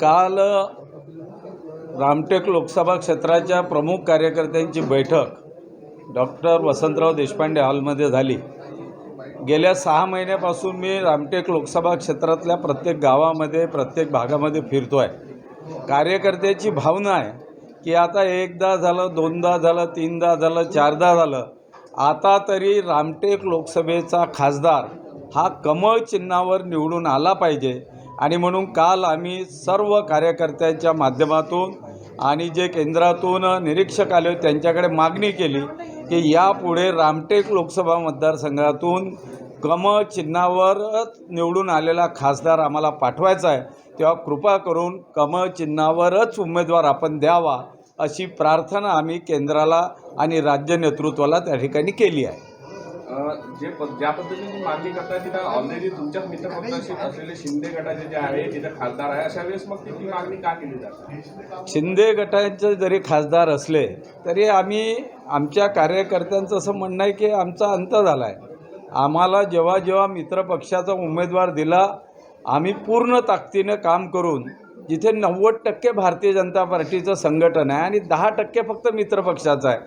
काल रामटेक लोकसभा क्षेत्राच्या प्रमुख कार्यकर्त्यांची बैठक डॉक्टर वसंतराव देशपांडे हॉलमध्ये झाली. गेल्या सहा महिन्यापासून मी रामटेक लोकसभा क्षेत्रातल्या प्रत्येक गावामध्ये प्रत्येक भागामध्ये फिरतो आहे कार्यकर्त्याची भावना आहे की आता एकदा झालं दोनदा झालं तीनदा झालं चारदा झालं. आता तरी रामटेक लोकसभेचा खासदार हा कमळ चिन्हावर निवडून आला पाहिजे. आणि म्हणून काल आम्ही सर्व कार्यकर्त्यांच्या माध्यमातून आणि जे केंद्रातून निरीक्षक आले होते त्यांच्याकडे मागणी केली की यापुढे रामटेक लोकसभा मतदारसंघातून कमळ चिन्हावरच निवडून आलेला खासदार आम्हाला पाठवायचा आहे. तेव्हा कृपा करून कमळ चिन्हावरच उमेदवार आपण द्यावा अशी प्रार्थना आम्ही केंद्राला आणि राज्य नेतृत्वाला त्या ठिकाणी केली आहे. जे ज्या पद्धतीने मागणी करताय तिथं ऑलरेडी तुमच्याच मित्रपक्षाशी असलेले शिंदे गटाचे जे आहे तिथे खासदार आहे. अशा वेळेस मग ती मागणी का केली जाते? शिंदे गटाचे जरी खासदार असले तरी आम्ही आमच्या कार्यकर्त्यांचं असं म्हणणं आहे की आमचा अंत झाला आहे आम्हाला जेव्हा जेव्हा मित्रपक्षाचा उमेदवार दिला आम्ही पूर्ण ताकदीनं काम करून जिथे नव्वद टक्के भारतीय जनता पार्टीचं संघटन आहे आणि दहा टक्के फक्त मित्रपक्षाचं आहे.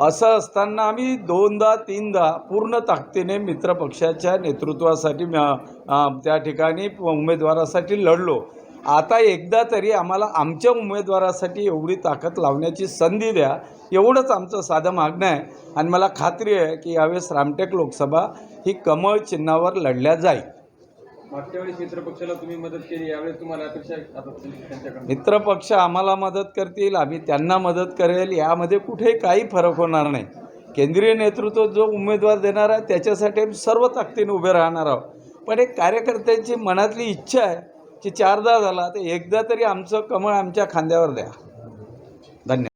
असं असताना आम्ही दोनदा तीनदा पूर्ण ताकदीने मित्रपक्षाच्या नेतृत्वासाठी त्या ठिकाणी उमेदवारासाठी लढलो. आता एकदा तरी आम्हाला आमच्या उमेदवारासाठी एवढी ताकद लावण्याची संधी द्या एवढंच आमचं साधं मागणं आहे. आणि मला खात्री आहे की यावेळेस रामटेक लोकसभा ही कमळ चिन्हावर लढल्या जाईल. मागच्या वेळेस मित्रपक्षाला तुम्ही मदत केली यावेळेस तुम्हाला अपेक्षा आता मित्रपक्ष आम्हाला मदत करतील आम्ही त्यांना मदत करेल यामध्ये कुठेही काही फरक होणार नाही. केंद्रीय नेतृत्व जो उमेदवार देणार आहे त्याच्यासाठी आम्ही सर्व ताकदीने उभे राहणार आहोत. पण एक कार्यकर्त्यांची मनातली इच्छा आहे की चारदा झाला तर एकदा तरी आमचं कमळ आमच्या खांद्यावर द्या. धन्यवाद.